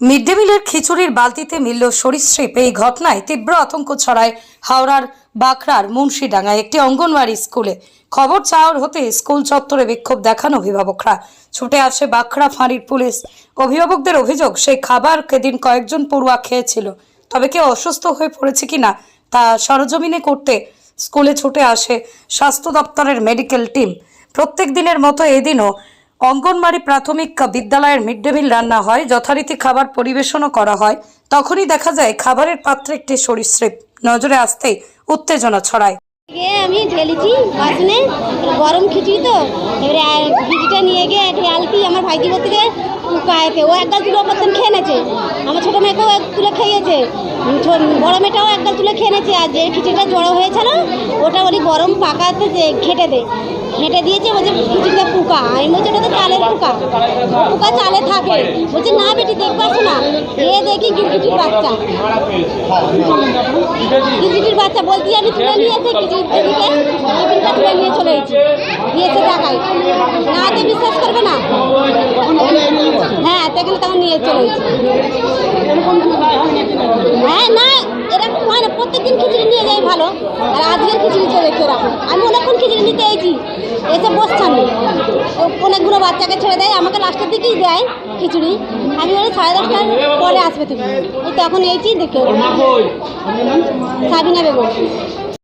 Mid day মিলের খিচুড়ির বালতিতে মিলল সরীসৃপ। এই ঘটনায় তীব্র আতঙ্ক ছড়ায় হাওড়ার বাঁকড়ার মুন্সিডাঙ্গায় একটি অঙ্গনওয়াড়ি স্কুলে। খবর চাওয়ার হতে স্কুল চত্বরে বিক্ষোভ দেখান অভিভাবকরা। ছুটে আসে বাঁকড়া ফাঁড়ির পুলিশ। অভিভাবকদের অভিযোগ সেই খাবার কেদিন কয়েকজন পড়ুয়া খেয়েছিল। তবে কেউ অসুস্থ হয়ে পড়েছে কিনা তা সরজমিনে করতে স্কুলে ছুটে আসে স্বাস্থ্য দপ্তরের মেডিকেল টিম। প্রত্যেক দিনের মতো এদিনও অঙ্গনবাড়ি প্রাথমিক বিদ্যালয়ের মিড ডে মিল রান্না হয়, যথারীতি খাবার পরিবেশনও করা হয়। তখনই দেখা যায় খাবারের পাত্রে একটি সরীসৃপ নজরে আসতেই উত্তেজনা ছড়ায়। গিয়ে আমি ঢেলেছি বাসনে গরম খিচুড়ি তো। এবারে খিচুড়িটা নিয়ে গিয়ে ঢেলতি আমার ভাইজি থেকে পায়েতে ও একগাল তুলে প্রথম খেয়ে নেছে। আমার ছোটো মেয়েকেও এক তুলে খেয়েছে। বড় মেয়েটাও একগাল তুলে খেয়ে নেছে। আর যে খিচুড়িটা জড়ো হয়েছিল ওটা ওই গরম পাকাতে যে, ঘেটে দে ঘেটে দিয়েছে বলছে খিচুড়িটা পোকা আমি বলছি ওটা তো চালের পোকা ও পোকা চালে থাকে বলছে না বেটি দেখবে আসো না এ দেখি গিরগিটির বাচ্চা গিরগিটির বাচ্চা বলছি আমি তুলে নিয়ে এসে কিছু দিদিকে টিফিনটা তুলে নিয়ে চলে এসেছি নিয়ে এসে দেখাই না তো বিশ্বাস করবে না হ্যাঁ সেখানে তখন নিয়ে চলে এসেছি হ্যাঁ না এরকম হয় না প্রত্যেকদিন খিচুড়ি নিয়ে যাই ভালো আর আজকের খিচুড়ি রাখো। আমি অনেকক্ষণ খিচুড়ি নিতে এসেছি। এসে বসছি ও অনেকগুলো বাচ্চাকে ছেড়ে দেয়, আমাকে লাস্টের দিকেই দেয় খিচুড়ি। আমি বলি, সাড়ে দশটার পরে আসবে তুমি। তখন এইটি দেখে সাবিনা বেগম।